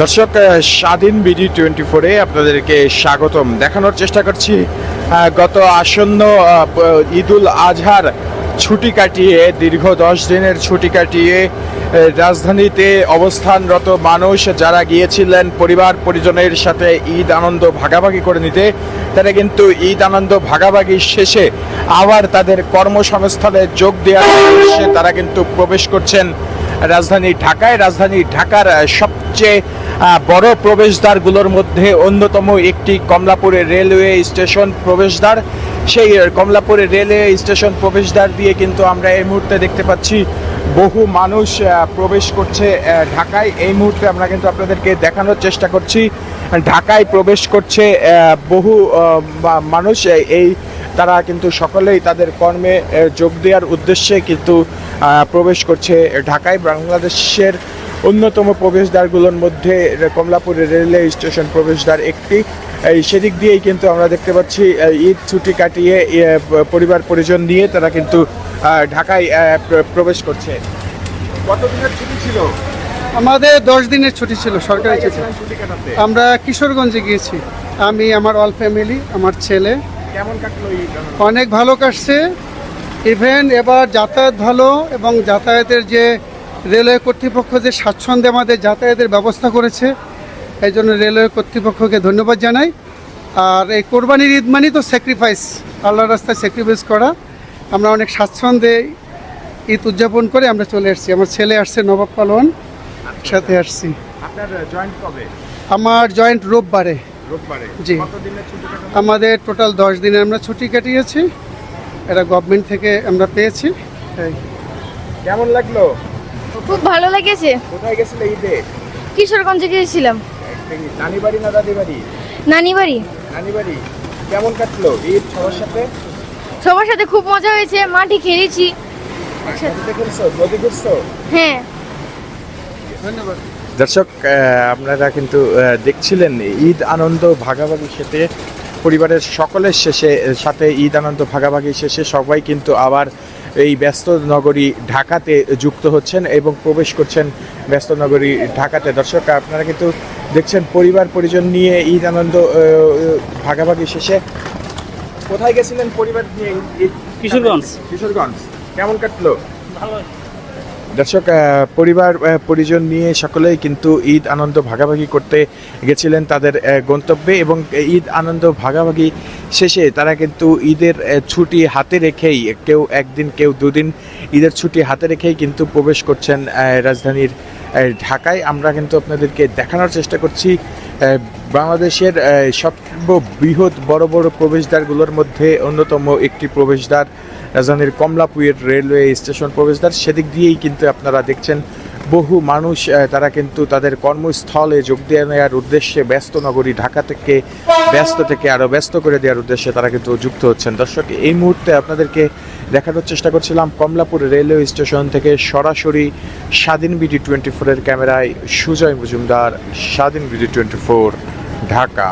দর্শক স্বাধীন BD twenty ফোরে আপনাদেরকে স্বাগতম। দেখানোর চেষ্টা করছি গত আসন্ন ঈদুল আজহার ছুটি কাটিয়ে, দীর্ঘ দশ দিনের ছুটি কাটিয়ে রাজধানীতে অবস্থানরত মানুষ যারা গিয়েছিলেন পরিবার পরিজনের সাথে ঈদ আনন্দ ভাগাভাগি করে নিতে, তারা কিন্তু ঈদ আনন্দ ভাগাভাগি শেষে আবার তাদের কর্মসংস্থানে যোগ দেওয়ার তারা কিন্তু প্রবেশ করছেন। রাজধানী ঢাকায়, রাজধানী ঢাকার সবচেয়ে বড় প্রবেশদ্বারগুলোর মধ্যে অন্যতম একটি কমলাপুরের রেলওয়ে স্টেশন প্রবেশদ্বার। সেই কমলাপুরের রেলওয়ে স্টেশন প্রবেশদ্বার দিয়ে কিন্তু আমরা এই মুহূর্তে দেখতে পাচ্ছি বহু মানুষ প্রবেশ করছে ঢাকায়। এই মুহূর্তে আমরা কিন্তু আপনাদেরকে দেখানোর চেষ্টা করছি। ঢাকায় প্রবেশ করছে বহু মানুষ এই তারা কিন্তু সকলেই তাদের কর্মে যোগ দেওয়ার উদ্দেশ্যে কিন্তু প্রবেশ করছে ঢাকায়। বাংলাদেশের অন্যতম প্রবেশদ্বারগুলোর মধ্যে কমলাপুরের রেলওয়ে স্টেশন প্রবেশদ্বার একটি। এই সেদিক দিয়েই কিন্তু আমরা দেখতে পাচ্ছি ঈদ ছুটি কাটিয়ে পরিবার পরিজন নিয়ে তারা কিন্তু ঢাকায় প্রবেশ করছে। কতদিনের ছুটি ছিল? আমাদের দশ দিনের ছুটি ছিল সরকারি ছুটি। আমরা কিশোরগঞ্জে গিয়েছি। আমি আমার অল ফ্যামিলি আমার ছেলে কেমন কাটলো অনেক ভালো কাটছে। ইভেন এবার যাতায়াত ভালো এবং যাতায়াতের যে রেলওয়ে কর্তৃপক্ষ যে স্বাচ্ছন্দ্যে আমাদের যাতায়াতের ব্যবস্থা করেছে এই জন্য রেলওয়ে কর্তৃপক্ষকে ধন্যবাদ জানাই। আর এই কোরবানির ঈদ মানে তো স্যাক্রিফাইস আল্লাহর রাস্তায় স্যাক্রিফাইস করা। আমরা অনেক স্বাচ্ছন্দ্যে ঈদ উদযাপন করে আমরা চলে আসছি। আমার ছেলে আসছে নবাব পালন সাথে আসছি। আমার জয়েন্ট রোববারে। জি। আমাদের টোটাল দশ দিনে আমরা ছুটি কাটিয়েছি। এটা গভর্নমেন্ট থেকে আমরা পেয়েছি। কেমন লাগল? খুব ভালো লেগেছে। কোথায় গেছিলে ঈদে? কিশোরগঞ্জে গিয়েছিলাম। নানি বাড়ি না দাদি বাড়ি নানি বাড়ি নানি বাড়ি কেমন কাটলো ঈদ সবার সাথে? সবার সাথে খুব মজা হয়েছে। মাটি খেলেছি। নদীতে ঘুরছো নদী ঘুরছো? হ্যাঁ। ধন্যবাদ। দর্শক আপনারা কিন্তু দেখছিলেন ঈদ আনন্দ ভাগাভাগি সাথে পরিবারের সকলের শেষে সাথে ঈদ আনন্দ ভাগাভাগি শেষে সবাই কিন্তু আবার এই ব্যস্ত নগরী ঢাকাতে যুক্ত হচ্ছেন এবং প্রবেশ করছেন ব্যস্ত নগরী ঢাকাতে। দর্শক আপনারা কিন্তু দেখছেন পরিবার পরিজন নিয়ে ঈদ আনন্দ ভাগাভাগি শেষে। কোথায় গেছিলেন পরিবার নিয়ে? কিশোরগঞ্জ। কিশোরগঞ্জ। কেমন কাটলো? দর্শক পরিবার পরিজন নিয়ে সকলেই কিন্তু ঈদ আনন্দ ভাগাভাগি করতে গেছিলেন তাদের গন্তব্যে এবং ঈদ আনন্দ ভাগাভাগি শেষে তারা কিন্তু ঈদের ছুটি হাতে রেখেই কেউ একদিন, কেউ দুদিন ঈদের ছুটি হাতে রেখেই কিন্তু প্রবেশ করছেন রাজধানীর ঢাকায় আমরা কিন্তু আপনাদেরকে দেখানোর চেষ্টা করছি বাংলাদেশের সর্ববৃহৎ বড় বড় প্রবেশদ্বারগুলোর মধ্যে অন্যতম একটি প্রবেশদ্বার, রাজধানীর কমলাপুরের রেলওয়ে স্টেশন প্রবেশদ্বার। সেদিক দিয়েই কিন্তু আপনারা দেখছেন বহু মানুষ তারা কিন্তু তাদের কর্মস্থলে যোগ দিয়ে নেওয়ার উদ্দেশ্যে ব্যস্ত নগরী ঢাকা থেকে, ব্যস্ত থেকে আরও ব্যস্ত করে দেওয়ার উদ্দেশ্যে তারা কিন্তু যুক্ত হচ্ছেন। দর্শক, এই মুহূর্তে আপনাদেরকে দেখানোর চেষ্টা করছিলাম, কমলাপুর রেলওয়ে স্টেশন থেকে সরাসরি স্বাধীন বিডি টোয়েন্টি ফোরের ক্যামেরায় সুজয় মজুমদার, স্বাধীন বিডি টোয়েন্টি ফোর, ঢাকা।